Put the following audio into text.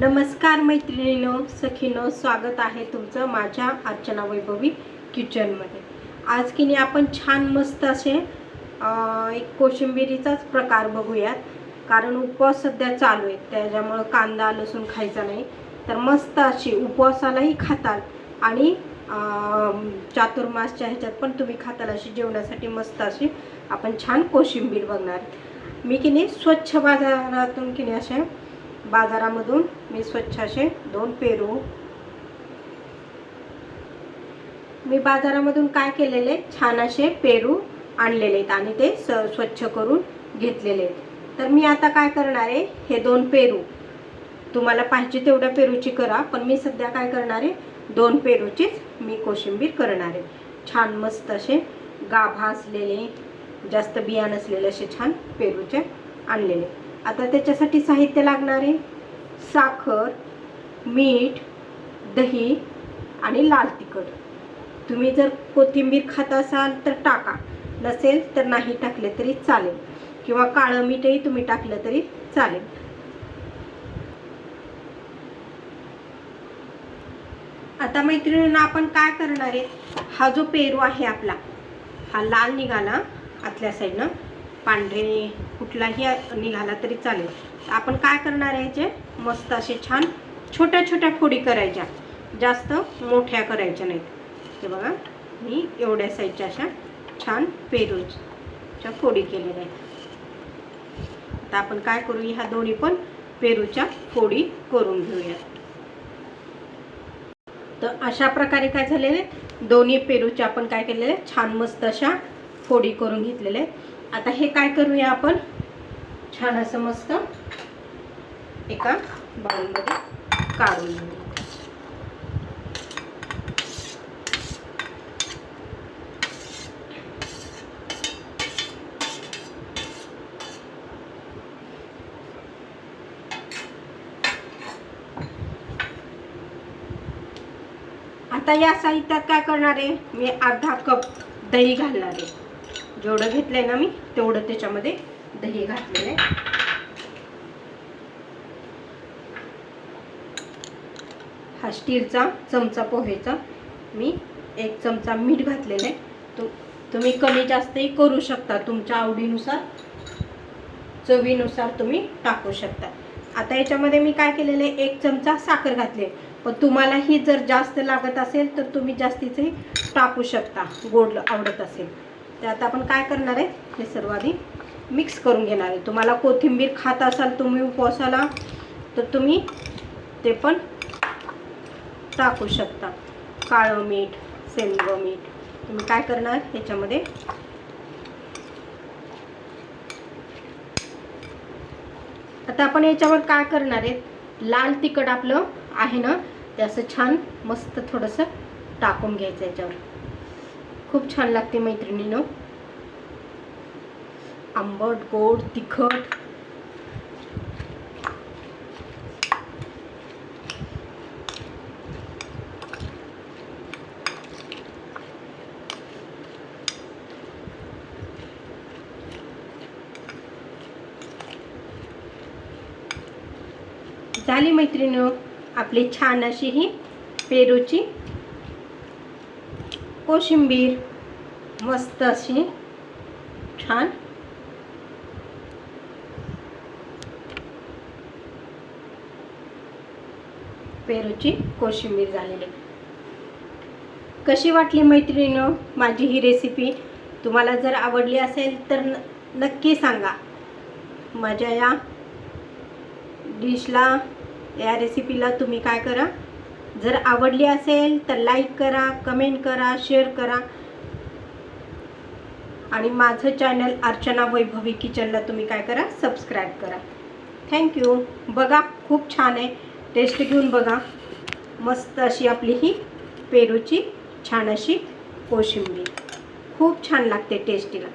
नमस्कार मैत्रिणीनो सखीनो स्वागत आहे तुमचं माझ्या अर्चना वैभवी किचनमध्ये. आज की नाही आपण छान मस्त असे एक कोशिंबिरीचाच प्रकार बघूयात. कारण उपवास सध्या चालू आहे त्याच्यामुळं कांदा लसूण खायचा नाही. तर मस्त अशी उपवासालाही खाताल. आणि चातुर्मासच्या ह्याच्यात पण तुम्ही खाताल अशी जेवणासाठी मस्त अशी आपण छान कोशिंबीर बघणार. मी की नाही स्वच्छ बाजारातून की नाही असे बाजारामधून मी स्वच्छ असे दोन पेरू. मी बाजारामधून काय केलेले? छान असे पेरू आणलेले आहेत आणि ते स स्वच्छ करून घेतलेले आहेत. तर मी आता काय करणार आहे? हे दोन पेरू. तुम्हाला पाहिजे तेवढ्या पेरूची करा पण मी सध्या काय करणार आहे? दोन पेरूचीच मी कोशिंबीर करणार आहे. छान मस्त असे गाभा असलेले जास्त बिया नसलेले असे छान पेरूचे आणलेले. आता त्याच्यासाठी साहित्य लागणार आहे. साखर मीठ दही आणि लाल तिखट. तुम्ही जर कोथिंबीर खात असाल तर टाका. नसेल तर नाही टाकले तरी चालेल. किंवा काळं मीठही तुम्ही टाकलं तरी चालेल. आता मैत्रिणींना आपण काय करणार आहे? हा जो पेरू आहे आपला हा लाल निघाला आतल्या साईडनं पांढरे कुठलाही निघाला तरी चालेल. आपण काय करणार आहे जे मस्त असे छान छोट्या छोट्या फोडी करायच्या. जास्त मोठ्या करायच्या नाहीत. ते बघा मी एवढ्या साईजच्या अशा छान पेरूच्या फोडी केलेल्या आहेत. आता आपण काय करू ह्या दोन्ही पण पेरूच्या फोडी करून घेऊया तर अशा प्रकारे काय झालेले दोन्ही पेरूच्या आपण काय केलेले छान मस्त अशा फोडी करून घेतलेले आता हे काय करूया आपण? छान असं मस्त एका बाउलमध्ये काढून घेऊ. आता या साहित्यात काय करणार आहे? मी अर्धा कप दही घालणार आहे. जेवढं घेतलंय ना मी तेवढं त्याच्यामध्ये दही घातलेलं आहे. हा स्टीलचा चमचा पोहेचा. मी एक चमचा मीठ घातलेलं आहे. तो तुम्ही कमी जास्तही करू शकता. तुमच्या आवडीनुसार चवीनुसार तुम्ही टाकू शकता. आता याच्यामध्ये मी काय केलेलं आहे? एक चमचा साखर घातले पण तुम्हाला ही जर जास्त लागत असेल तर तुम्ही जास्तीचे टाकू शकता. गोड आवडत असेल. तर आता आपण काय करणार आहे? हे सर्व आधी मिक्स करून घेणार आहे. तुम्हाला कोथिंबीर खात असाल तुम्ही उपवासाला तर तुम्ही ते पण टाकू शकता. काळं मीठ सेंदव मीठ. तुम्ही काय करणार? ह्याच्यामध्ये आता आपण याच्यावर काय करणार आहे? लाल तिखट आपलं आहे ना ते असं छान मस्त थोडंसं टाकून घ्यायचं याच्यावर. खूप छान लागते मैत्रिणीनं. आंबट गोड तिखट. झाली मैत्रिणी आपली छान अशी ही पेरूची कोशिंबीर. मस्त अशी छान पेरूची कोशिंबीर झालेली. कशी वाटली मैत्रिणीनं माझी ही रेसिपी तुम्हाला जर आवडली असेल तर न नक्की सांगा. माझ्या या डिशला या रेसिपीला तुम्ही काय करा? जर आवडली असेल तर लाईक करा कमेंट करा शेअर करा. आणि माझं चॅनल अर्चना वैभवी किचनला तुम्ही काय करा? सबस्क्राईब करा. थँक्यू बघा खूप छान आहे. टेस्ट घेऊन बघा. मस्त अशी आपली ही पेरूची छान अशी कोशिंबीर. खूप छान लागते टेस्टीला.